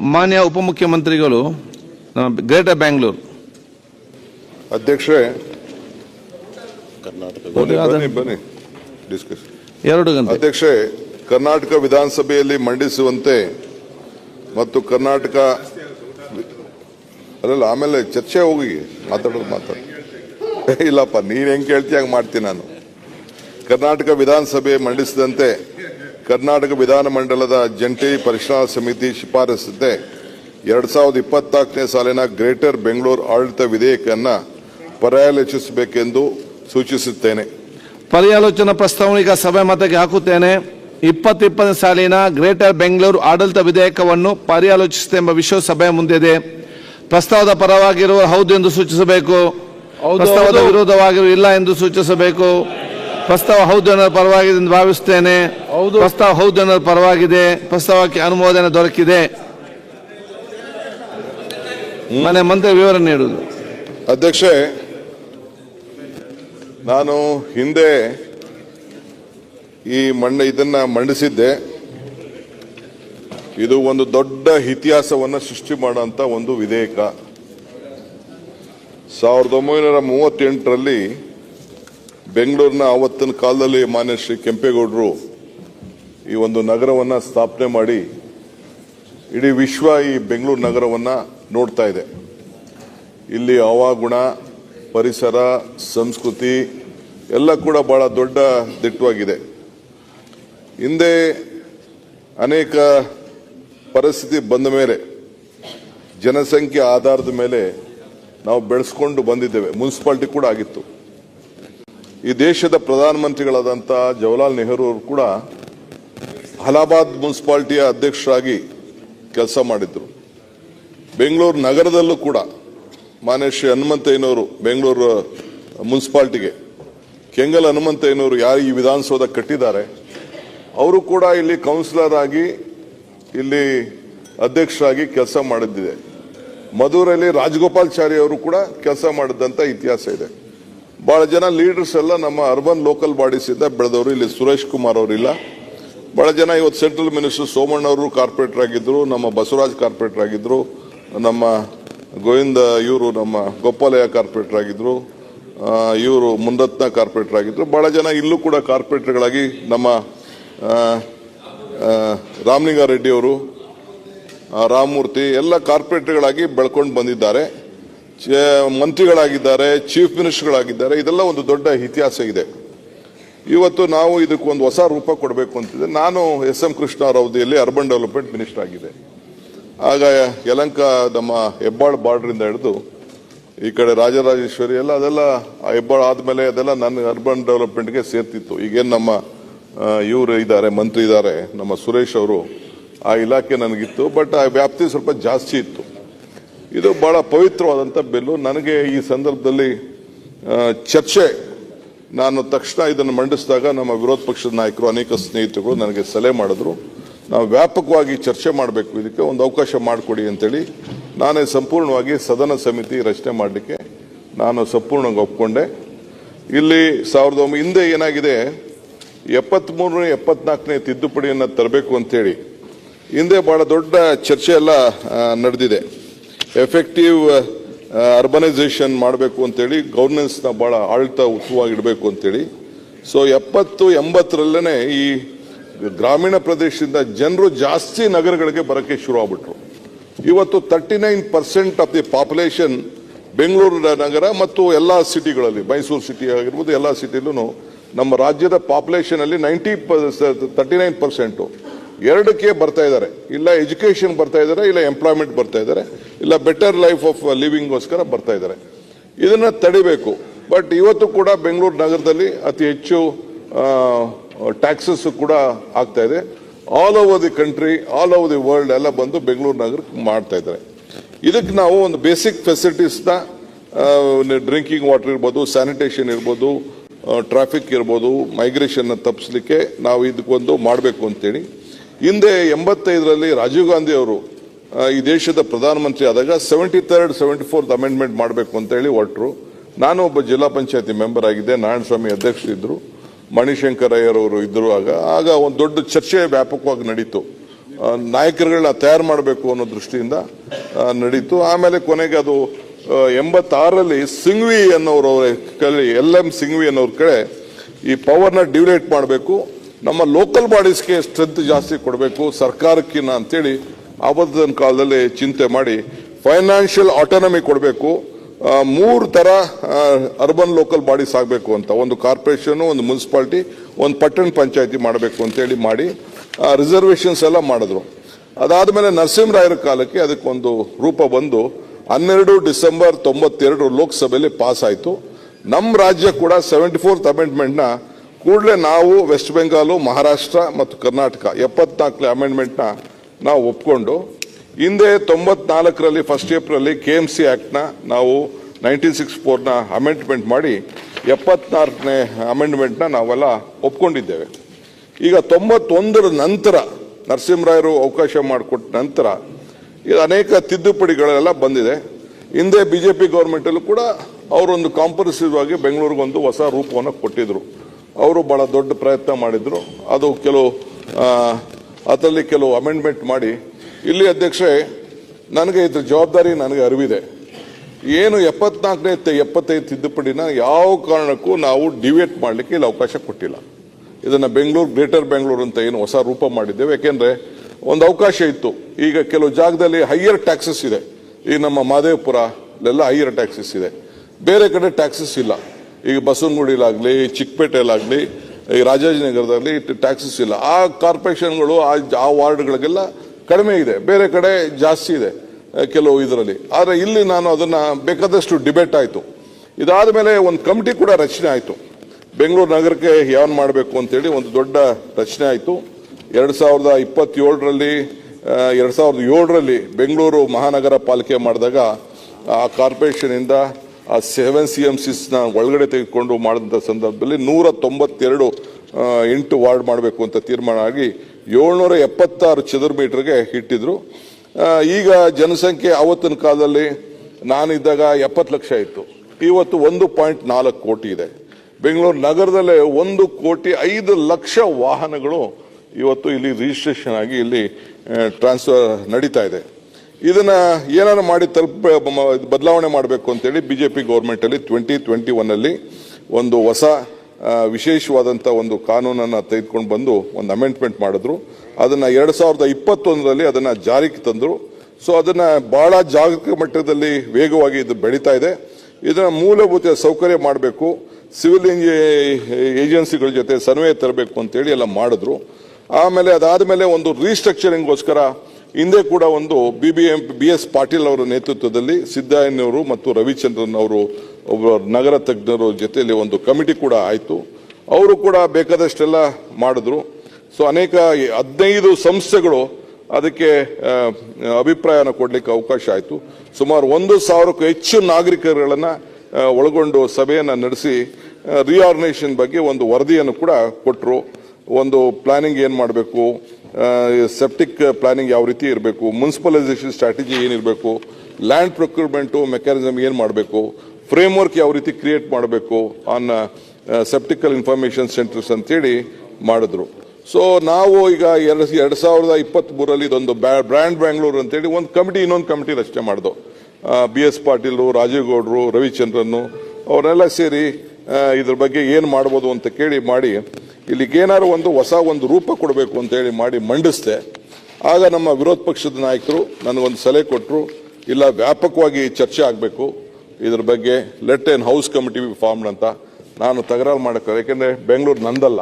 ಮಾನ್ಯ ಉಪಮುಖ್ಯಮಂತ್ರಿಗಳು ನಮ್ಮ ಗ್ರೇಟರ್ ಬ್ಯಾಂಗ್ಳೂರು. ಅಧ್ಯಕ್ಷರೇ ಎರಡು ಗಂಟೆ. ಅಧ್ಯಕ್ಷರೇ ಕರ್ನಾಟಕ ವಿಧಾನಸಭೆಯಲ್ಲಿ ಮಂಡಿಸುವಂತೆ ಮತ್ತು ಕರ್ನಾಟಕ ಅಲ್ಲಲ್ಲ ಆಮೇಲೆ ಚರ್ಚೆ ಹೋಗಿ ಮಾತಾಡೋದು ಮಾತಾಡಿ. ಇಲ್ಲಪ್ಪ ನೀನ್ ಹೆಂಗ್ ಕೇಳ್ತೀಯ ಹಂಗೆ ಮಾಡ್ತೀನಿ ನಾನು. ಕರ್ನಾಟಕ ವಿಧಾನಸಭೆ ಮಂಡಿಸಿದಂತೆ ಕರ್ನಾಟಕ ವಿಧಾನಮಂಡಲದ ಜಂಟಿ ಪರಿಶೀಲನಾ ಸಮಿತಿ ಶಿಫಾರಸಂತೆ ಎರಡ್ ಸಾವಿರದ ಇಪ್ಪತ್ನಾಲ್ಕನೇ ಸಾಲಿನ ಗ್ರೇಟರ್ ಬೆಂಗಳೂರು ಆಡಳಿತ ವಿಧೇಯಕನ್ನ ಪರ್ಯಾಲೋಚಿಸಬೇಕೆಂದು ಸೂಚಿಸುತ್ತೇನೆ. ಪರ್ಯಾಲೋಚನಾ ಪ್ರಸ್ತಾವನೆ ಸಭೆ ಮತಕ್ಕೆ ಹಾಕುತ್ತೇನೆ. ಇಪ್ಪತ್ತು ಇಪ್ಪತ್ತನೇ ಸಾಲಿನ ಗ್ರೇಟರ್ ಬೆಂಗಳೂರು ಆಡಳಿತ ವಿಧೇಯಕವನ್ನು ಪರ್ಯಾಲೋಚಿಸುತ್ತೆ ಎಂಬ ವಿಶ್ವ ಸಭೆಯ ಮುಂದಿದೆ. ಪ್ರಸ್ತಾವದ ಪರವಾಗಿರುವ ಹೌದು ಎಂದು ಸೂಚಿಸಬೇಕು. ಪ್ರಸ್ತಾವದ ವಿರೋಧವಾಗಿರುವ ಇಲ್ಲ ಎಂದು ಸೂಚಿಸಬೇಕು. ಪ್ರಸ್ತಾವ ಹೌದು ಅನ್ನೋದು ಪರವಾಗಿದೆ ಎಂದು ಭಾವಿಸುತ್ತೇನೆ. ಪ್ರಸ್ತಾವ ಹೌದು ಅನ್ನೋದು ಪರವಾಗಿದೆ. ಪ್ರಸ್ತಾವಕ್ಕೆ ಅನುಮೋದನೆ ದೊರಕಿದೆ. ಮನೆ ಮಂತ್ರಿ ವಿವರ ನೀಡುವುದು. ಅಧ್ಯಕ್ಷ ನಾನು ಹಿಂದೆ ಈ ಮಣ್ಣ ಇದನ್ನ ಮಂಡಿಸಿದ್ದೆ. ಇದು ಒಂದು ದೊಡ್ಡ ಇತಿಹಾಸವನ್ನ ಸೃಷ್ಟಿ ಮಾಡುವಂತ ಒಂದು ವಿಧೇಯಕ. ಸಾವಿರದ ಒಂಬೈನೂರ ಮೂವತ್ತೆಂಟರಲ್ಲಿ ಬೆಂಗಳೂರಿನ ಆವತ್ತಿನ ಕಾಲದಲ್ಲಿ ಮಾನ್ಯ ಶ್ರೀ ಕೆಂಪೇಗೌಡರು ಈ ಒಂದು ನಗರವನ್ನು ಸ್ಥಾಪನೆ ಮಾಡಿ ಇಡೀ ವಿಶ್ವ ಈ ಬೆಂಗಳೂರು ನಗರವನ್ನು ನೋಡ್ತಾ ಇದೆ. ಇಲ್ಲಿ ಹವಾಗುಣ ಪರಿಸರ, ಸಂಸ್ಕೃತಿ ಎಲ್ಲ ಕೂಡ ಬಹಳ ದೊಡ್ಡ ದಿಟ್ಟವಾಗಿದೆ. ಹಿಂದೆ ಅನೇಕ ಪರಿಸ್ಥಿತಿ ಬಂದ ಮೇಲೆ, ಜನಸಂಖ್ಯೆ ಆಧಾರದ ಮೇಲೆ ನಾವು ಬೆಳೆಸ್ಕೊಂಡು ಬಂದಿದ್ದೇವೆ. ಮುನ್ಸಿಪಾಲ್ಟಿ ಕೂಡ ಆಗಿತ್ತು. ಈ ದೇಶದ ಪ್ರಧಾನಮಂತ್ರಿಗಳಾದಂಥ ಜವಹರ್ಲಾಲ್ ನೆಹರು ಅವರು ಕೂಡ ಅಲಹಾಬಾದ್ ಮುನ್ಸಿಪಾಲ್ಟಿಯ ಅಧ್ಯಕ್ಷರಾಗಿ ಕೆಲಸ ಮಾಡಿದ್ರು. ಬೆಂಗಳೂರು ನಗರದಲ್ಲೂ ಕೂಡ ಮಾನ್ಯ ಶ್ರೀ ಹನುಮಂತಯ್ಯನವರು ಬೆಂಗಳೂರು ಮುನ್ಸಿಪಾಲ್ಟಿಗೆ. ಕೆಂಗಲ್ ಹನುಮಂತಯ್ಯನವರು ಯಾರು ಈ ವಿಧಾನಸೌಧ ಕಟ್ಟಿದ್ದಾರೆ, ಅವರು ಕೂಡ ಇಲ್ಲಿ ಕೌನ್ಸಿಲರ್ ಆಗಿ ಇಲ್ಲಿ ಅಧ್ಯಕ್ಷರಾಗಿ ಕೆಲಸ ಮಾಡಿದ್ದಿದೆ. ಮಧುರಲ್ಲಿ ರಾಜಗೋಪಾಲ್ಚಾರಿ ಅವರು ಕೂಡ ಕೆಲಸ ಮಾಡಿದಂತ ಇತಿಹಾಸ ಇದೆ. ಬಹಳ ಜನ ಲೀಡರ್ಸ್ ಎಲ್ಲ ನಮ್ಮ ಅರ್ಬನ್ ಲೋಕಲ್ ಬಾಡೀಸ್ ಇಂದ ಬೆಳೆದವರು ಇಲ್ಲಿ ಸುರೇಶ್ ಕುಮಾರ್ ಅವರಿಲ್ಲ. ಭಾಳ ಜನ ಇವತ್ತು ಸೆಂಟ್ರಲ್ ಮಿನಿಸ್ಟರ್ ಸೋಮಣ್ಣ ಅವರು ಕಾರ್ಪೊರೇಟರ್ ಆಗಿದ್ರು ನಮ್ಮ ಬಸವರಾಜ್ ಕಾರ್ಪೊರೇಟರ್ ಆಗಿದ್ರು ನಮ್ಮ ಗೋವಿಂದ ಇವರು ನಮ್ಮ ಗೋಪಾಲಯ್ಯ ಕಾರ್ಪೊರೇಟರ್ ಆಗಿದ್ರು ಇವರು ಮುನ್ರತ್ನ ಕಾರ್ಪೊರೇಟರ್ ಆಗಿದ್ರು ಭಾಳ ಜನ ಇಲ್ಲೂ ಕೂಡ ಕಾರ್ಪೊರೇಟರ್ಗಳಾಗಿ ನಮ್ಮ ಆ, ಆ, ರಾಮಲಿಂಗಾರೆಡ್ಡಿ ಅವರು ಆ, ರಾಮಮೂರ್ತಿ ಎಲ್ಲ ಕಾರ್ಪೊರೇಟರ್ಗಳಾಗಿ ಬೆಳ್ಕೊಂಡು ಬಂದಿದ್ದಾರೆ. ಮಂತ್ರಿಗಳಾಗಿದ್ದಾರೆ ಚೀಫ್ ಮಿನಿಸ್ಟರ್ಗಳಾಗಿದ್ದಾರೆ ಇದೆಲ್ಲ ಒಂದು ದೊಡ್ಡ ಇತಿಹಾಸ ಇದೆ. ಇವತ್ತು ನಾವು ಇದಕ್ಕೆ ಒಂದು ಹೊಸ ರೂಪ ಕೊಡಬೇಕು ಅಂತಿದೆ. ನಾನು ಎಸ್ ಎಂ ಕೃಷ್ಣ ಅವಧಿಯಲ್ಲಿ ಅರ್ಬನ್ ಡೆವಲಪ್ಮೆಂಟ್ ಮಿನಿಸ್ಟರ್ ಆಗಿದೆ. ಆಗ ಯಲಂಕ ನಮ್ಮ ಹೆಬ್ಬಾಳ್ ಬಾರ್ಡ್ರಿಂದ ಹಿಡಿದು ಈ ಕಡೆ ರಾಜರಾಜೇಶ್ವರಿ ಎಲ್ಲ, ಅದೆಲ್ಲ ಹೆಬ್ಬಾಳ್ ಆದಮೇಲೆ ಅದೆಲ್ಲ ನನ್ನ ಅರ್ಬನ್ ಡೆವಲಪ್ಮೆಂಟ್ಗೆ ಸೇರ್ತಿತ್ತು. ಈಗೇನು ನಮ್ಮ ಇವರು ಇದ್ದಾರೆ, ಮಂತ್ರಿ ಇದ್ದಾರೆ, ನಮ್ಮ ಸುರೇಶ್ ಅವರು ಆ ಇಲಾಖೆ ನನಗಿತ್ತು ಬಟ್ ಆ ವ್ಯಾಪ್ತಿ ಸ್ವಲ್ಪ ಜಾಸ್ತಿ ಇತ್ತು. ಇದು ಬಹಳ ಪವಿತ್ರವಾದಂಥ ಬಿಲ್ಲು. ನನಗೆ ಈ ಸಂದರ್ಭದಲ್ಲಿ ಚರ್ಚೆ. ನಾನು ತಕ್ಷಣ ಇದನ್ನು ಮಂಡಿಸಿದಾಗ ನಮ್ಮ ವಿರೋಧ ಪಕ್ಷದ ನಾಯಕರು, ಅನೇಕ ಸ್ನೇಹಿತರು ನನಗೆ ಸಲಹೆ ಮಾಡಿದ್ರು. ನಾವು ವ್ಯಾಪಕವಾಗಿ ಚರ್ಚೆ ಮಾಡಬೇಕು. ಇದಕ್ಕೆ ಒಂದು ಅವಕಾಶ ಮಾಡಿಕೊಡಿ ಅಂತೇಳಿ ನಾನೇ ಸಂಪೂರ್ಣವಾಗಿ ಸದನ ಸಮಿತಿ ರಚನೆ ಮಾಡಲಿಕ್ಕೆ ನಾನು ಸಂಪೂರ್ಣವಾಗಿ ಒಪ್ಕೊಂಡೆ. ಇಲ್ಲಿ ಸಾವಿರದ ಒಂಬೈ ಹಿಂದೆ ಏನಾಗಿದೆ, ಎಪ್ಪತ್ಮೂರನೇ, ಎಪ್ಪತ್ನಾಲ್ಕನೇ ತಿದ್ದುಪಡಿಯನ್ನು ತರಬೇಕು ಅಂತೇಳಿ ಹಿಂದೆ ಭಾಳ ದೊಡ್ಡ ಚರ್ಚೆ ಎಲ್ಲ ನಡೆದಿದೆ. ಎಫೆಕ್ಟಿವ್ ಅರ್ಬನೈಸೇಷನ್ ಮಾಡಬೇಕು ಅಂತೇಳಿ ಗೌರ್ನೆನ್ಸ್ನ ಭಾಳ ಆಳ್ತ ಉತ್ತಮವಾಗಿ ಇಡಬೇಕು ಅಂತೇಳಿ. ಸೊ ಎಪ್ಪತ್ತು ಎಂಬತ್ತರಲ್ಲೇ ಈ ಗ್ರಾಮೀಣ ಪ್ರದೇಶದಿಂದ ಜನರು ಜಾಸ್ತಿ ನಗರಗಳಿಗೆ ಬರೋಕ್ಕೆ ಶುರು ಆಗ್ಬಿಟ್ರು ಇವತ್ತು thirty nine percent of the population Bengaluru ನಗರ ಮತ್ತು ಎಲ್ಲ ಸಿಟಿಗಳಲ್ಲಿ ಮೈಸೂರು ಸಿಟಿ ಆಗಿರ್ಬೋದು, ಎಲ್ಲ ಸಿಟಿಲೂ ನಮ್ಮ ರಾಜ್ಯದ ಪಾಪ್ಯುಲೇಷನಲ್ಲಿ ನೈಂಟಿ ತರ್ಟಿ ನೈನ್ ಪರ್ಸೆಂಟು ಎರಡಕ್ಕೆ ಬರ್ತಾ ಇದ್ದಾರೆ. ಇಲ್ಲ ಎಜುಕೇಷನ್ ಬರ್ತಾ ಇದ್ದಾರೆ, ಇಲ್ಲ ಎಂಪ್ಲಾಯ್ಮೆಂಟ್ ಬರ್ತಾ ಇದ್ದಾರೆ. ಇಲ್ಲ ಬೆಟರ್ ಲೈಫ್ ಆಫ್ ಲಿವಿಂಗ್ಗೋಸ್ಕರ ಬರ್ತಾ ಇದ್ದಾರೆ. ಇದನ್ನು ತಡಿಬೇಕು. ಬಟ್ ಇವತ್ತು ಕೂಡ ಬೆಂಗಳೂರು ನಗರದಲ್ಲಿ ಅತಿ ಹೆಚ್ಚು ಟ್ಯಾಕ್ಸಸ್ ಕೂಡ ಆಗ್ತಾ ಇದೆ. All over the country all over the world ಎಲ್ಲ ಬಂದು ಬೆಂಗಳೂರು ನಗರಕ್ಕೆ ಮಾಡ್ತಾ ಇದ್ದಾರೆ. ಇದಕ್ಕೆ ನಾವು ಒಂದು ಬೇಸಿಕ್ ಫೆಸಿಲಿಟೀಸ್ನ ಡ್ರಿಂಕಿಂಗ್ ವಾಟರ್ ಇರ್ಬೋದು ಸ್ಯಾನಿಟೇಷನ್ ಇರ್ಬೋದು ಟ್ರಾಫಿಕ್ ಇರ್ಬೋದು ಮೈಗ್ರೇಷನ್ನ ತಪ್ಪಿಸ್ಲಿಕ್ಕೆ ನಾವು ಇದಕ್ಕೊಂದು ಮಾಡಬೇಕು ಅಂತೇಳಿ. ಹಿಂದೆ ಎಂಬತ್ತೈದರಲ್ಲಿ ರಾಜೀವ್ ಗಾಂಧಿ ಅವರು ಈ ದೇಶದ ಪ್ರಧಾನಮಂತ್ರಿ ಆದಾಗ seventy third seventy fourth amendment ಮಾಡಬೇಕು ಅಂತ ಹೇಳಿ ಹೊರಟರು. ನಾನು ಒಬ್ಬ ಜಿಲ್ಲಾ ಪಂಚಾಯತಿ ಮೆಂಬರ್ ಆಗಿದ್ದೆ, ನಾರಾಯಣಸ್ವಾಮಿ ಅಧ್ಯಕ್ಷರಿದ್ದರು ಮಣಿಶಂಕರ್ ಅಯ್ಯರ್ ಇದ್ದರು ಆಗ. ಆಗ ಒಂದು ದೊಡ್ಡ ಚರ್ಚೆ ವ್ಯಾಪಕವಾಗಿ ನಡೀತು. ನಾಯಕರುಗಳನ್ನ ತಯಾರು ಮಾಡಬೇಕು ಅನ್ನೋ ದೃಷ್ಟಿಯಿಂದ ನಡೀತು. ಆಮೇಲೆ ಕೊನೆಗೆ ಅದು ಎಂಬತ್ತಾರರಲ್ಲಿ ಸಿಂಘ್ವಿ ಅನ್ನೋರು ಕಲಿ ಎಲ್ ಎಂ ಸಿಂಘ್ವಿ ಅನ್ನೋರ ಕಡೆ ಈ ಪವರ್ನ ಡಿವೈಡ್ ಮಾಡಬೇಕು. ನಮ್ಮ ಲೋಕಲ್ ಬಾಡೀಸ್ಗೆ ಸ್ಟ್ರೆಂತ್ ಜಾಸ್ತಿ ಕೊಡಬೇಕು, ಸರ್ಕಾರಕ್ಕಿನ್ನ ಅಂತೇಳಿ ಆವತ್ತಿನ ಕಾಲದಲ್ಲಿ ಚಿಂತೆ ಮಾಡಿ ಫೈನಾನ್ಷಿಯಲ್ ಆಟೋನಮಿ ಕೊಡಬೇಕು. ಮೂರು ಥರ ಅರ್ಬನ್ ಲೋಕಲ್ ಬಾಡೀಸ್ ಆಗಬೇಕು ಅಂತ. ಒಂದು ಕಾರ್ಪೊರೇಷನ್, ಒಂದು ಮುನ್ಸಿಪಾಲ್ಟಿ, ಒಂದು ಪಟ್ಟಣ ಪಂಚಾಯತಿ ಮಾಡಬೇಕು ಅಂತೇಳಿ ಮಾಡಿ ರಿಸರ್ವೇಷನ್ಸ್ ಎಲ್ಲ ಮಾಡಿದ್ರು. ಅದಾದಮೇಲೆ ನರಸಿಂಹರಾಯರ ಕಾಲಕ್ಕೆ ಅದಕ್ಕೊಂದು ರೂಪ ಬಂದು ಹನ್ನೆರಡು ಡಿಸೆಂಬರ್ ತೊಂಬತ್ತೆರಡು ಲೋಕಸಭೆಯಲ್ಲಿ ಪಾಸ್ ಆಯಿತು ನಮ್ಮ ರಾಜ್ಯ ಕೂಡ ಸೆವೆಂಟಿ ಫೋರ್ತ್ ಅಮೆಂಡ್ಮೆಂಟ್ನ ಕೂಡಲೇ ನಾವು ವೆಸ್ಟ್ ಬೆಂಗಾಲು, ಮಹಾರಾಷ್ಟ್ರ ಮತ್ತು ಕರ್ನಾಟಕ ಎಪ್ಪತ್ನಾಲ್ಕನೇ ಅಮೆಂಡ್ಮೆಂಟ್ನ ನಾವು ಒಪ್ಕೊಂಡು, ಹಿಂದೆ ತೊಂಬತ್ನಾಲ್ಕರಲ್ಲಿ ಫಸ್ಟ್ ಏಪ್ರಿಲಲ್ಲಿ ಕೆ ಎಂ ಸಿ ಆ್ಯಕ್ಟ್ನ ನಾವು ನೈನ್ಟೀನ್ ಸಿಕ್ಸ್ ಫೋರ್ನ ಅಮೆಂಡ್ಮೆಂಟ್ ಮಾಡಿ, ಎಪ್ಪತ್ನಾಲ್ಕನೇ ಅಮೆಂಡ್ಮೆಂಟ್ನ ನಾವೆಲ್ಲ ಒಪ್ಕೊಂಡಿದ್ದೇವೆ. ಈಗ ತೊಂಬತ್ತೊಂದರ ನಂತರ, ನರಸಿಂಹರಾಯರು ಅವಕಾಶ ಮಾಡಿಕೊಟ್ಟ ನಂತರ ಇದು ಅನೇಕ ತಿದ್ದುಪಡಿಗಳೆಲ್ಲ ಬಂದಿದೆ. ಹಿಂದೆ ಬಿ ಜೆ ಪಿ ಗೌರ್ಮೆಂಟಲ್ಲೂ ಕೂಡ ಅವರೊಂದು ಕಾಂಪ್ರಸಿವ್ ಆಗಿ ಬೆಂಗಳೂರಿಗೊಂದು ಹೊಸ ರೂಪವನ್ನು ಕೊಟ್ಟಿದ್ದರು ಅವರು ಭಾಳ ದೊಡ್ಡ ಪ್ರಯತ್ನ ಮಾಡಿದರು. ಅದು ಕೆಲವು ಅದರಲ್ಲಿ ಕೆಲವು ಅಮೆಂಡ್ಮೆಂಟ್ ಮಾಡಿ, ಇಲ್ಲಿ ಅಧ್ಯಕ್ಷರೇ, ನನಗೆ ಇದ್ರ ಜವಾಬ್ದಾರಿ, ನನಗೆ ಅರಿವಿದೆ. ಏನು ಎಪ್ಪತ್ನಾಲ್ಕನೇ ಎಪ್ಪತ್ತೈದು ತಿದ್ದುಪಡಿನ ಯಾವ ಕಾರಣಕ್ಕೂ ನಾವು ಡಿವೇಟ್ ಮಾಡಲಿಕ್ಕೆ ಇಲ್ಲಿ ಅವಕಾಶ ಕೊಟ್ಟಿಲ್ಲ. ಇದನ್ನು ಬೆಂಗಳೂರು, ಗ್ರೇಟರ್ ಬೆಂಗಳೂರು ಅಂತ ಏನು ಹೊಸ ರೂಪ ಮಾಡಿದ್ದೇವೆ. ಯಾಕೆಂದರೆ ಒಂದು ಅವಕಾಶ ಇತ್ತು. ಈಗ ಕೆಲವು ಜಾಗದಲ್ಲಿ ಹೈಯರ್ ಟ್ಯಾಕ್ಸಸ್ ಇದೆ. ಈಗ ನಮ್ಮ ಮಾದೇವಪುರ ಎಲ್ಲ ಹೈಯರ್ ಟ್ಯಾಕ್ಸಸ್ ಇದೆ. ಬೇರೆ ಕಡೆ ಟ್ಯಾಕ್ಸಸ್ ಇಲ್ಲ. ಈಗ ಬಸವನಗುಡಿಲಾಗಲಿ ಚಿಕ್ಕಪೇಟೆಲಾಗ್ಲಿ ಈ ರಾಜಾಜಿನಗರದಲ್ಲಿ ಟ್ಯಾಕ್ಸಸ್ ಇಲ್ಲ. ಆ ಕಾರ್ಪೊರೇಷನ್ಗಳು, ಆ ವಾರ್ಡ್ಗಳಿಗೆಲ್ಲ ಕಡಿಮೆ ಇದೆ. ಬೇರೆ ಕಡೆ ಜಾಸ್ತಿ ಇದೆ ಕೆಲವು ಇದರಲ್ಲಿ. ಆದರೆ ಇಲ್ಲಿ ನಾನು ಅದನ್ನು ಬೇಕಾದಷ್ಟು ಡಿಬೇಟ್ ಆಯಿತು. ಇದಾದ ಮೇಲೆ ಒಂದು ಕಮಿಟಿ ಕೂಡ ರಚನೆ ಆಯಿತು. ಬೆಂಗಳೂರು ನಗರಕ್ಕೆ ಯಾವನ್ ಮಾಡಬೇಕು ಅಂತೇಳಿ ಒಂದು ದೊಡ್ಡ ರಚನೆ ಆಯಿತು. ಎರಡು ಸಾವಿರದ ಇಪ್ಪತ್ತೇಳರಲ್ಲಿ ಎರಡು ಸಾವಿರದ ಏಳರಲ್ಲಿ ಬೆಂಗಳೂರು ಮಹಾನಗರ ಪಾಲಿಕೆ ಮಾಡಿದಾಗ ಆ ಕಾರ್ಪೊರೇಷನ್ ಇಂದ ಆ ಸೆವೆನ್ ಸಿ ಎಂ ಸಿಸ್ನ ಒಳಗಡೆ ತೆಗೆದುಕೊಂಡು ಮಾಡಿದಂಥ ಸಂದರ್ಭದಲ್ಲಿ ನೂರ ತೊಂಬತ್ತೆರಡು ಎಂಟು ವಾರ್ಡ್ ಮಾಡಬೇಕು ಅಂತ ತೀರ್ಮಾನ ಆಗಿ ಏಳ್ನೂರ ಎಪ್ಪತ್ತಾರು ಚದುರ್ ಮೀಟರ್ಗೆ ಇಟ್ಟಿದ್ರು. ಈಗ ಜನಸಂಖ್ಯೆ ಆವತ್ತಿನ ಕಾಲದಲ್ಲಿ ನಾನಿದ್ದಾಗ ಎಪ್ಪತ್ತು ಲಕ್ಷ ಇತ್ತು. ಇವತ್ತು ಒಂದು ಪಾಯಿಂಟ್ ನಾಲ್ಕು ಕೋಟಿ ಇದೆ. ಬೆಂಗಳೂರು ನಗರದಲ್ಲೇ ಒಂದು ಕೋಟಿ ಐದು ಲಕ್ಷ ವಾಹನಗಳು ಇವತ್ತು ಇಲ್ಲಿ ರಿಜಿಸ್ಟ್ರೇಷನ್ ಆಗಿ ಇಲ್ಲಿ ಟ್ರಾನ್ಸ್ಫರ್ ನಡೀತಾ ಇದೆ. ಇದನ್ನ ಏನಾರು ಮಾಡಿ ತಲುಪ ಬದಲಾವಣೆ ಮಾಡಬೇಕು ಅಂತೇಳಿ ಬಿಜೆಪಿ ಗೌರ್ಮೆಂಟ್ ಅಲ್ಲಿ ಟ್ವೆಂಟಿ ಟ್ವೆಂಟಿ ಒನ್ ಅಲ್ಲಿ ಒಂದು ಹೊಸ ವಿಶೇಷವಾದಂಥ ಒಂದು ಕಾನೂನನ್ನು ತೆಗೆದುಕೊಂಡು ಬಂದು ಒಂದು ಅಮೆಂಡ್ಮೆಂಟ್ ಮಾಡಿದ್ರು. ಅದನ್ನ ಎರಡ್ ಸಾವಿರದ ಇಪ್ಪತ್ತೊಂದರಲ್ಲಿ ಅದನ್ನ ಜಾರಿಗೆ ತಂದರು. ಸೊ ಅದನ್ನ ಬಹಳ ಜಾಗತಿಕ ಮಟ್ಟದಲ್ಲಿ ವೇಗವಾಗಿ ಇದು ಬೆಳೀತಾ ಇದೆ. ಇದನ್ನ ಮೂಲಭೂತ ಸೌಕರ್ಯ ಮಾಡಬೇಕು. ಸಿವಿಲ್ ಏಜೆನ್ಸಿಗಳ ಜೊತೆ ಸರ್ವೆ ತರಬೇಕು ಅಂತೇಳಿ ಎಲ್ಲ ಮಾಡಿದ್ರು. ಆಮೇಲೆ ಅದಾದ ಮೇಲೆ ಒಂದು ರೀಸ್ಟ್ರಕ್ಚರಿಂಗ್ಗೋಸ್ಕರ ಹಿಂದೆ ಕೂಡ ಒಂದು B B M B S Patil ಅವರ ನೇತೃತ್ವದಲ್ಲಿ ಸಿದ್ದಯ್ಯನವರು ಮತ್ತು ರವಿಚಂದ್ರನ್ ಅವರು ಒಬ್ಬ ನಗರ ತಜ್ಞರ ಜೊತೆಯಲ್ಲಿ ಒಂದು ಕಮಿಟಿ ಕೂಡ ಆಯಿತು. ಅವರು ಕೂಡ ಬೇಕಾದಷ್ಟೆಲ್ಲ ಮಾಡಿದ್ರು. ಸೊ ಅನೇಕ ಹದಿನೈದು ಸಂಸ್ಥೆಗಳು ಅದಕ್ಕೆ ಅಭಿಪ್ರಾಯನ ಕೊಡಲಿಕ್ಕೆ ಅವಕಾಶ ಆಯಿತು. ಸುಮಾರು ಒಂದು ಸಾವಿರಕ್ಕೂ ಹೆಚ್ಚು ನಾಗರಿಕರುಗಳನ್ನು ಒಳಗೊಂಡು ಸಭೆಯನ್ನು ನಡೆಸಿ ರಿಆರ್ಗನೈಸೇಷನ್ ಬಗ್ಗೆ ಒಂದು ವರದಿಯನ್ನು ಕೂಡ ಕೊಟ್ಟರು ಒಂದು ಪ್ಲಾನಿಂಗ್ ಏನು ಮಾಡಬೇಕು ಸೆಪ್ಟಿಕ್ ಪ್ಲಾನಿಂಗ್ ಯಾವ ರೀತಿ ಇರಬೇಕು ಮುನ್ಸಿಪಲೈಸೇಷನ್ ಸ್ಟ್ರಾಟಜಿ ಏನಿರಬೇಕು ಲ್ಯಾಂಡ್ ಪ್ರೊಕ್ಯೂರ್ಮೆಂಟು ಮೆಕ್ಯಾನಿಸಮ್ ಏನು ಮಾಡಬೇಕು ಫ್ರೇಮ್ ವರ್ಕ್ ಯಾವ ರೀತಿ ಕ್ರಿಯೇಟ್ ಮಾಡಬೇಕು ಆನ್ ಸೆಪ್ಟಿಕಲ್ ಇನ್ಫಾರ್ಮೇಷನ್ ಸೆಂಟರ್ಸ್ ಅಂತೇಳಿ ಮಾಡಿದ್ರು. ಸೊ ನಾವು ಈಗ ಎರಡು ಎರಡು ಸಾವಿರದ ಇಪ್ಪತ್ತ್ ಮೂರಲ್ಲಿ ಇದೊಂದು ಬ್ರ್ಯಾಂಡ್ ಬ್ಯಾಂಗ್ಳೂರು ಅಂತೇಳಿ ಒಂದು ಕಮಿಟಿ, ಇನ್ನೊಂದು ಕಮಿಟಿ ರಚನೆ ಮಾಡಿದ್ರು ಬಿ ಎಸ್ ಪಾಟೀಲು ರಾಜೇಗೌಡರು ಗೌಡ್ರು ರವಿಚಂದ್ರನ್ನು, ಅವರೆಲ್ಲ ಸೇರಿ ಇದ್ರ ಬಗ್ಗೆ ಏನು ಮಾಡ್ಬೋದು ಅಂತ ಕೇಳಿ ಮಾಡಿ ಇಲ್ಲಿಗೆ ಏನಾದ್ರು ಒಂದು ಹೊಸ ಒಂದು ರೂಪ ಕೊಡಬೇಕು ಅಂತ ಹೇಳಿ ಮಾಡಿ ಮಂಡಿಸ್ದೆ. ಆಗ ನಮ್ಮ ವಿರೋಧ ಪಕ್ಷದ ನಾಯಕರು ನನಗೊಂದು ಸಲಹೆ ಕೊಟ್ಟರು ಇಲ್ಲ, ವ್ಯಾಪಕವಾಗಿ ಚರ್ಚೆ ಆಗಬೇಕು. ಇದ್ರ ಬಗ್ಗೆ let an house committee formed ಅಂತ ನಾನು ತಕರಾರು ಮಾಡಕ್ಕೆ ಯಾಕೆಂದರೆ ಬೆಂಗಳೂರು ನಂದಲ್ಲ.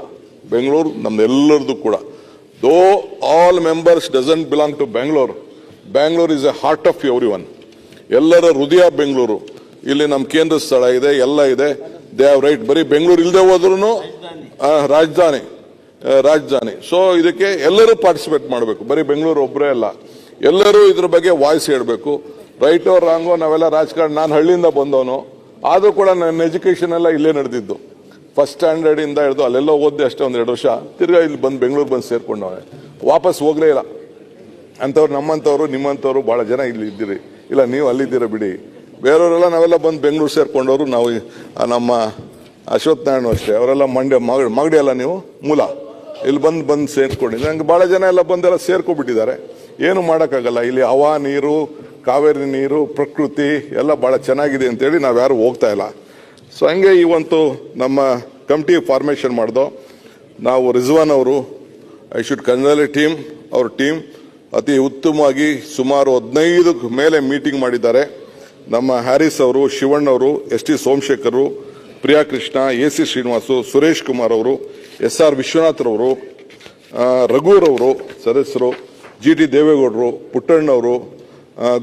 ಬೆಂಗಳೂರು ನಮ್ಮೆಲ್ಲರದ್ದು ಕೂಡ. Though all members doesn't belong to Bengaluru Bangalore is a heart of every one ಎಲ್ಲರ ಹೃದಯ ಬೆಂಗಳೂರು. ಇಲ್ಲಿ ನಮ್ಮ ಕೇಂದ್ರ ಸ್ಥಳ ಇದೆ, ಎಲ್ಲ ಇದೆ. ದೇ ಹ್ಯಾವ್ ರೈಟ್ ಬರೀ ಬೆಂಗಳೂರು ಇಲ್ಲದೆ ಹೋದ್ರೂ ರಾಜಧಾನಿ ರಾಜಧಾನಿ. ಸೊ ಇದಕ್ಕೆ ಎಲ್ಲರೂ ಪಾರ್ಟಿಸಿಪೇಟ್ ಮಾಡಬೇಕು. ಬರೀ ಬೆಂಗಳೂರು ಒಬ್ಬರೇ ಅಲ್ಲ. ಎಲ್ಲರೂ ಇದ್ರ ಬಗ್ಗೆ ವಾಯ್ಸ್ ಹೇಳಬೇಕು. ರೈಟ್ ರಾಂಗೋ ನಾವೆಲ್ಲ ರಾಜಕಾರಣ, ನಾನು ಹಳ್ಳಿಯಿಂದ ಬಂದವನು. ಆದರೂ ಕೂಡ ನನ್ನ ಎಜುಕೇಶನ್ ಎಲ್ಲ ಇಲ್ಲೇ ನಡೆದಿದ್ದು. ಫಸ್ಟ್ ಸ್ಟ್ಯಾಂಡರ್ಡ್ ಇಂದ ಹಿಡಿದು ಅಲ್ಲೆಲ್ಲ ಓದಿದೆ ಅಷ್ಟೇ ಒಂದು ಎರಡು ವರ್ಷ. ತಿರ್ಗಾ ಇಲ್ಲಿ ಬಂದು ಬೆಂಗಳೂರು ಬಂದು ಸೇರ್ಕೊಂಡವೆ ವಾಪಸ್ ಹೋಗಲೇ ಇಲ್ಲ. ಅಂಥವ್ರು ನಮ್ಮಂಥವ್ರು, ನಿಮ್ಮಂಥವ್ರು ಭಾಳ ಜನ ಇಲ್ಲಿ ಇದ್ದೀರಿ. ಇಲ್ಲ, ನೀವು ಅಲ್ಲಿದ್ದೀರ ಬಿಡಿ. ಬೇರೆಯವರೆಲ್ಲ ನಾವೆಲ್ಲ ಬಂದು ಬೆಂಗಳೂರು ಸೇರ್ಕೊಂಡವರು, ನಾವು ನಮ್ಮ ಅಶ್ವಥ್ ನಾರಾಯಣ ಅಷ್ಟೇ, ಅವರೆಲ್ಲ ಮಂಡ್ಯ, ಮಾಗಡಿ ಮಾಗಡಿ ಅಲ್ಲ ನೀವು, ಮೂಲ. ಇಲ್ಲಿ ಬಂದು ಬಂದು ಸೇರ್ಕೊಂಡಿದ್ದೆ. ನಂಗೆ ಭಾಳ ಜನ ಎಲ್ಲ ಬಂದೆಲ್ಲ ಸೇರ್ಕೊಬಿಟ್ಟಿದ್ದಾರೆ ಏನು ಮಾಡೋಕ್ಕಾಗಲ್ಲ. ಇಲ್ಲಿ ಹವಾ ನೀರು, ಕಾವೇರಿ ನೀರು, ಪ್ರಕೃತಿ ಎಲ್ಲ ಭಾಳ ಚೆನ್ನಾಗಿದೆ ಅಂತೇಳಿ ನಾವು ಯಾರು ಹೋಗ್ತಾ ಇಲ್ಲ. ಸೊ ಹಂಗೆ ಇವಂತೂ ನಮ್ಮ ಕಮಿಟಿ ಫಾರ್ಮೇಷನ್ ಮಾಡ್ದೋ, ನಾವು ರಿಜ್ವಾನ್ ಅವರು ಐ ಶುಡ್ ಕನ್ಸಲ್ ಟೀಮ್ ಅವ್ರ ಟೀಮ್ ಅತಿ ಉತ್ತಮವಾಗಿ ಸುಮಾರು ಹದಿನೈದು ಮೇಲೆ ಮೀಟಿಂಗ್ ಮಾಡಿದ್ದಾರೆ. ನಮ್ಮ ಹ್ಯಾರಿಸ್ ಅವರು, ಶಿವಣ್ಣ ಅವರು, S T Somashekar Priya Krishna, A C Srinivas, Suresh Kumar ಅವರು, ಎಸ್ ಆರ್ ವಿಶ್ವನಾಥ್ರವರು ರಘುರವರು ಸದಸ್ಯರು, ಜಿ ಟಿ ದೇವೇಗೌಡರು ಪುಟ್ಟಣ್ಣವರು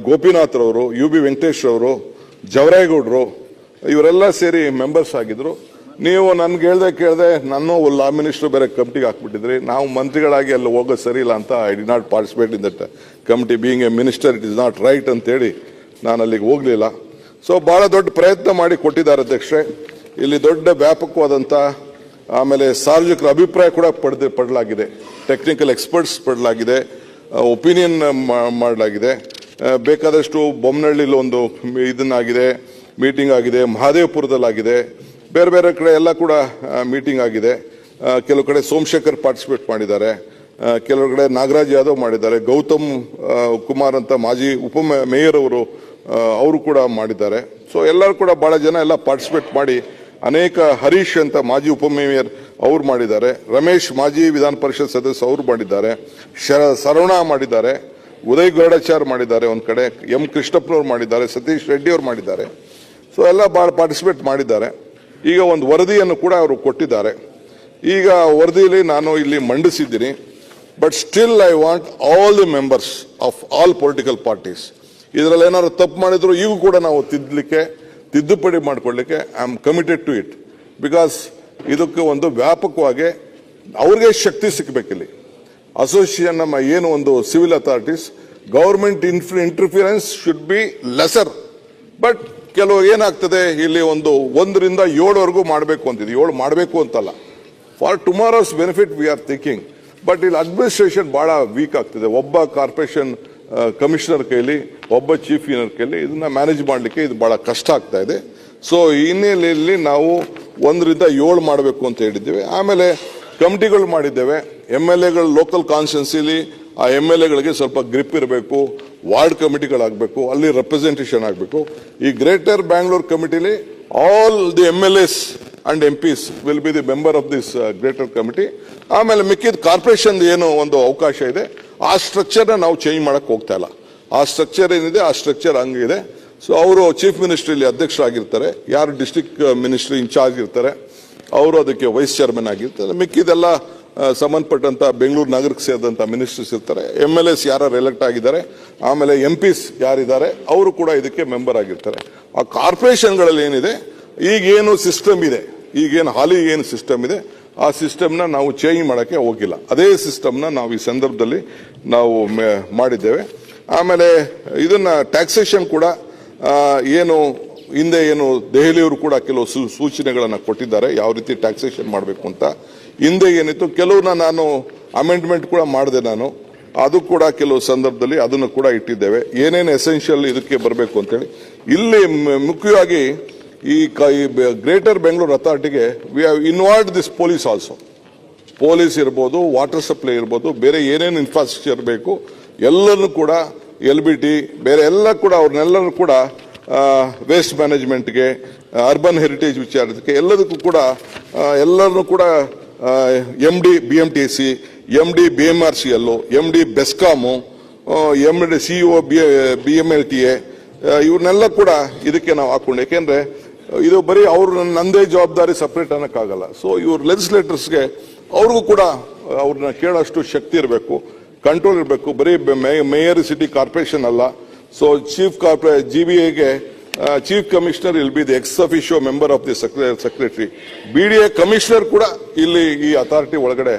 ಗೋಪಿನಾಥ್ರವರು ಯು ಬಿ ವೆಂಕಟೇಶ್ ಅವರು ಜವರೇಗೌಡರು ಇವರೆಲ್ಲ ಸೇರಿ ಮೆಂಬರ್ಸ್ ಆಗಿದ್ರು. ನೀವು ನನ್ಗೆ ಹೇಳ್ದೆ ಕೇಳ್ದೆ ನಾನು ಲಾ ಮಿನಿಸ್ಟರ್ ಬೇರೆ ಕಮಿಟಿಗೆ ಹಾಕ್ಬಿಟ್ಟಿದ್ರಿ. ನಾವು ಮಂತ್ರಿಗಳಾಗಿ ಅಲ್ಲಿ ಹೋಗೋದು ಸರಿ ಇಲ್ಲ ಅಂತ I did not participate in that committee being a minister it is not right ಅಂತೇಳಿ ನಾನು ಅಲ್ಲಿಗೆ ಹೋಗಲಿಲ್ಲ. ಸೊ ಭಾಳ ದೊಡ್ಡ ಪ್ರಯತ್ನ ಮಾಡಿ ಕೊಟ್ಟಿದ್ದಾರೆ ಅಧ್ಯಕ್ಷರೇ. ಇಲ್ಲಿ ದೊಡ್ಡ ವ್ಯಾಪಕವಾದಂಥ, ಆಮೇಲೆ ಸಾರ್ವಜನಿಕರ ಅಭಿಪ್ರಾಯ ಕೂಡ ಪಡೆದು ಪಡಲಾಗಿದೆ ಟೆಕ್ನಿಕಲ್ ಎಕ್ಸ್ಪರ್ಟ್ಸ್ ಪಡಲಾಗಿದೆ ಒಪಿನಿಯನ್ ಮಾಡಲಾಗಿದೆ. ಬೇಕಾದಷ್ಟು ಬೊಮ್ಮನಹಳ್ಳಿಲಿ ಒಂದು ಇದನ್ನಾಗಿದೆ ಮೀಟಿಂಗ್ ಆಗಿದೆ, ಮಹಾದೇವಪುರದಲ್ಲಾಗಿದೆ. ಬೇರೆ ಬೇರೆ ಕಡೆ ಎಲ್ಲ ಕೂಡ ಮೀಟಿಂಗ್ ಆಗಿದೆ. ಕೆಲವು ಕಡೆ ಸೋಮಶೇಖರ್ ಪಾರ್ಟಿಸಿಪೇಟ್ ಮಾಡಿದ್ದಾರೆ. ಕೆಲವು ಕಡೆ ನಾಗರಾಜ್ ಯಾದವ್ ಮಾಡಿದ್ದಾರೆ. ಗೌತಮ್ ಕುಮಾರ್ ಅಂತ ಮಾಜಿ ಉಪ ಮೇಯರ್ ಅವರು ಅವರು ಕೂಡ ಮಾಡಿದ್ದಾರೆ. ಸೊ ಎಲ್ಲರೂ ಕೂಡ ಬಹಳ ಜನ ಎಲ್ಲ ಪಾರ್ಟಿಸಿಪೇಟ್ ಮಾಡಿ ಅನೇಕ ಹರೀಶ್ ಅಂತ ಮಾಜಿ ಉಪಮೇಯರ್ ಅವ್ರು ಮಾಡಿದ್ದಾರೆ. ರಮೇಶ್ ಮಾಜಿ ವಿಧಾನ ಪರಿಷತ್ ಸದಸ್ಯ ಅವರು ಮಾಡಿದ್ದಾರೆ. ಶರ ಸರವಣ ಮಾಡಿದ್ದಾರೆ. ಉದಯ್ ಗೌಡಾಚಾರ್ ಮಾಡಿದ್ದಾರೆ ಒಂದು ಕಡೆ. ಎಂ ಕೃಷ್ಣಪ್ಪನವ್ರು ಮಾಡಿದ್ದಾರೆ. ಸತೀಶ್ ರೆಡ್ಡಿ ಅವ್ರು ಮಾಡಿದ್ದಾರೆ. ಸೊ ಎಲ್ಲ ಭಾಳ ಪಾರ್ಟಿಸಿಪೇಟ್ ಮಾಡಿದ್ದಾರೆ. ಈಗ ಒಂದು ವರದಿಯನ್ನು ಕೂಡ ಅವರು ಕೊಟ್ಟಿದ್ದಾರೆ. ಈಗ ವರದಿಯಲ್ಲಿ ನಾನು ಇಲ್ಲಿ ಮಂಡಿಸಿದ್ದೀನಿ. But still I want all the members of all political parties ಇದರಲ್ಲಿ ಏನಾದ್ರು ತಪ್ಪು ಮಾಡಿದ್ರು ಈಗ ಕೂಡ ನಾವು ತಿದ್ದಲಿಕ್ಕೆ ತಿದ್ದುಪಡಿ ಮಾಡಿಕೊಳ್ಳಿಕ್ಕೆ I am committed to it because ಇದಕ್ಕೆ ಒಂದು ವ್ಯಾಪಕವಾಗಿ ಅವ್ರಿಗೆ ಶಕ್ತಿ ಸಿಕ್ಕಬೇಕಿಲ್ಲಿ ಅಸೋಸಿಯೇಷನ್ ನಮ್ಮ ಏನು ಒಂದು civil authorities government government interference should be lesser but ಕೆಲವು ಏನಾಗ್ತದೆ, ಇಲ್ಲಿ ಒಂದು ಒಂದರಿಂದ ಏಳುವರೆಗೂ ಮಾಡಬೇಕು ಅಂತಿದೆ. ಏಳು ಮಾಡಬೇಕು ಅಂತಲ್ಲ. For tomorrow's benefit we are thinking but ಇಲ್ಲಿ ಅಡ್ಮಿನಿಸ್ಟ್ರೇಷನ್ ಭಾಳ ವೀಕ್ ಆಗ್ತಿದೆ. ಒಬ್ಬ ಕಾರ್ಪೊರೇಷನ್ ಕಮಿಷನರ್ ಕೈಲಿ ಒಬ್ಬ ಚೀಫ್ ಇಂಜಿನಿಯರ್ ಕೈಲಿ ಇದನ್ನ ಮ್ಯಾನೇಜ್ ಮಾಡಲಿಕ್ಕೆ ಇದು ಭಾಳ ಕಷ್ಟ ಆಗ್ತಾ ಇದೆ. ಸೊ ಈ ಹಿನ್ನೆಲೆಯಲ್ಲಿ ನಾವು ಒಂದರಿಂದ ಏಳು ಮಾಡಬೇಕು ಅಂತ ಹೇಳಿದ್ದೇವೆ. ಆಮೇಲೆ ಕಮಿಟಿಗಳು ಮಾಡಿದ್ದೇವೆ. ಎಂ ಎಲ್ ಎಗಳು ಲೋಕಲ್ ಕಾನ್ಸ್ಟಿಟ್ಯೂನ್ಸಿಲಿ ಆ ಎಂ ಎಲ್ ಎಗಳಿಗೆ ಸ್ವಲ್ಪ ಗ್ರಿಪ್ ಇರಬೇಕು, ವಾರ್ಡ್ ಕಮಿಟಿಗಳಾಗಬೇಕು, ಅಲ್ಲಿ ರೆಪ್ರೆಸೆಂಟೇಷನ್ ಆಗಬೇಕು. ಈ greater Bangalore ಕಮಿಟಿಲಿ all the M L S and M Ps will be the member of this greater committee ಆಮೇಲೆ ಮಿಕ್ಕಿದ ಕಾರ್ಪೊರೇಷನ್ ಏನು ಒಂದು ಅವಕಾಶ ಇದೆ. ಆ ಸ್ಟ್ರಕ್ಚರ್ನ ನಾವು ಚೇಂಜ್ ಮಾಡಕ್ಕೆ ಹೋಗ್ತಾ ಇಲ್ಲ. ಆ ಸ್ಟ್ರಕ್ಚರ್ ಏನಿದೆ, ಆ ಸ್ಟ್ರಕ್ಚರ್ ಹಂಗಿದೆ. ಸೊ ಅವರು ಚೀಫ್ ಮಿನಿಸ್ಟ್ರಿಲಿ ಅಧ್ಯಕ್ಷರಾಗಿರ್ತಾರೆ. ಯಾರು ಡಿಸ್ಟ್ರಿಕ್ಟ್ ಮಿನಿಸ್ಟ್ರಿ ಇನ್ಚಾರ್ಜ್ ಇರ್ತಾರೆ, ಅವರು ಅದಕ್ಕೆ ವೈಸ್ ಚೇರ್ಮನ್ ಆಗಿರ್ತಾರೆ. ಮಿಕ್ಕಿದೆಲ್ಲ ಸಂಬಂಧಪಟ್ಟಂಥ ಬೆಂಗಳೂರು ನಗರಕ್ಕೆ ಸೇರಿದಂಥ ಮಿನಿಸ್ಟರ್ಸ್ ಇರ್ತಾರೆ. ಎಂ ಎಲ್ ಎಸ್ ಯಾರು ಎಲೆಕ್ಟ್ ಆಗಿದ್ದಾರೆ, ಆಮೇಲೆ ಎಂ ಪಿಸ್ ಯಾರಿದ್ದಾರೆ, ಅವರು ಕೂಡ ಇದಕ್ಕೆ ಮೆಂಬರ್ ಆಗಿರ್ತಾರೆ. ಆ ಕಾರ್ಪೊರೇಷನ್ಗಳಲ್ಲಿ ಏನಿದೆ, ಈಗೇನು ಸಿಸ್ಟಮ್ ಇದೆ, ಈಗೇನು ಹಾಲಿ ಏನು ಸಿಸ್ಟಮ್ ಇದೆ, ಆ ಸಿಸ್ಟಮ್ನ ನಾವು ಚೇಂಜ್ ಮಾಡೋಕ್ಕೆ ಹೋಗಿಲ್ಲ. ಅದೇ ಸಿಸ್ಟಮ್ನ ನಾವು ಈ ಸಂದರ್ಭದಲ್ಲಿ ನಾವು ಮಾಡಿದ್ದೇವೆ. ಆಮೇಲೆ ಇದನ್ನು ಟ್ಯಾಕ್ಸೇಷನ್ ಕೂಡ ಏನು ಹಿಂದೆ ಏನು ದೆಹಲಿಯವರು ಕೂಡ ಕೆಲವು ಸೂ- ಸೂಚನೆಗಳನ್ನು ಕೊಟ್ಟಿದ್ದಾರೆ, ಯಾವ ರೀತಿ ಟ್ಯಾಕ್ಸೇಷನ್ ಮಾಡಬೇಕು ಅಂತ. ಹಿಂದೆ ಏನಿತ್ತು ಕೆಲವನ್ನ ನಾನು ಅಮೆಂಡ್ಮೆಂಟ್ ಕೂಡ ಮಾಡಿದೆ ನಾನು. ಅದು ಕೂಡ ಕೆಲವು ಸಂದರ್ಭದಲ್ಲಿ ಅದನ್ನು ಕೂಡ ಇಟ್ಟಿದ್ದೇವೆ. ಏನೇನು ಎಸೆನ್ಷಿಯಲ್ ಇದಕ್ಕೆ ಬರಬೇಕು ಅಂತೇಳಿ. ಇಲ್ಲಿ ಮುಖ್ಯವಾಗಿ ಈ greater Bengaluru ಅಥಾರಿಟಿಗೆ we have involve this police also police ಇರ್ಬೋದು ವಾಟರ್ ಸಪ್ಲೈ ಇರ್ಬೋದು, ಬೇರೆ ಏನೇನು ಇನ್ಫ್ರಾಸ್ಟ್ರಕ್ಚರ್ ಬೇಕು ಎಲ್ಲರೂ ಕೂಡ ಎಲ್ ಬಿ ಟಿ ಬೇರೆ ಎಲ್ಲ ಕೂಡ ಅವ್ರನ್ನೆಲ್ಲರೂ ಕೂಡ ವೇಸ್ಟ್ ಮ್ಯಾನೇಜ್ಮೆಂಟ್ಗೆ ಅರ್ಬನ್ ಹೆರಿಟೇಜ್ ವಿಚಾರಕ್ಕೆ ಎಲ್ಲದಕ್ಕೂ ಕೂಡ ಎಲ್ಲರನ್ನೂ ಕೂಡ M D B M T C M D B M R C ಎಲ್ಲು M D BESCOM M D C O B M L T A ಇವ್ರನ್ನೆಲ್ಲ ಕೂಡ ಇದಕ್ಕೆ ನಾವು ಹಾಕೊಂಡು. ಯಾಕೆಂದ್ರೆ, ಇದು ಬರೀ ಅವ್ರ ನಂದೇ ಜವಾಬ್ದಾರಿ ಸಪ್ರೇಟ್ ಅನ್ನೋಕ್ಕಾಗಲ್ಲ. ಸೊ ಇವ್ರ ಲೆಜಿಸ್ಲೇಟರ್ಸ್ಗೆ ಅವ್ರಿಗೂ ಕೂಡ ಅವ್ರನ್ನ ಕೇಳೋಷ್ಟು ಶಕ್ತಿ ಇರಬೇಕು ಕಂಟ್ರೋಲ್ ಇರಬೇಕು. ಬರೀ ಮೇಯರ್ ಸಿಟಿ ಕಾರ್ಪೊರೇಷನ್ ಅಲ್ಲ. So chief corporate G B ಎಗೆ chief commissioner will be the ex officio member of the secretary B D A commissioner ಕೂಡ ಇಲ್ಲಿ ಈ ಅಥಾರಿಟಿ ಒಳಗಡೆ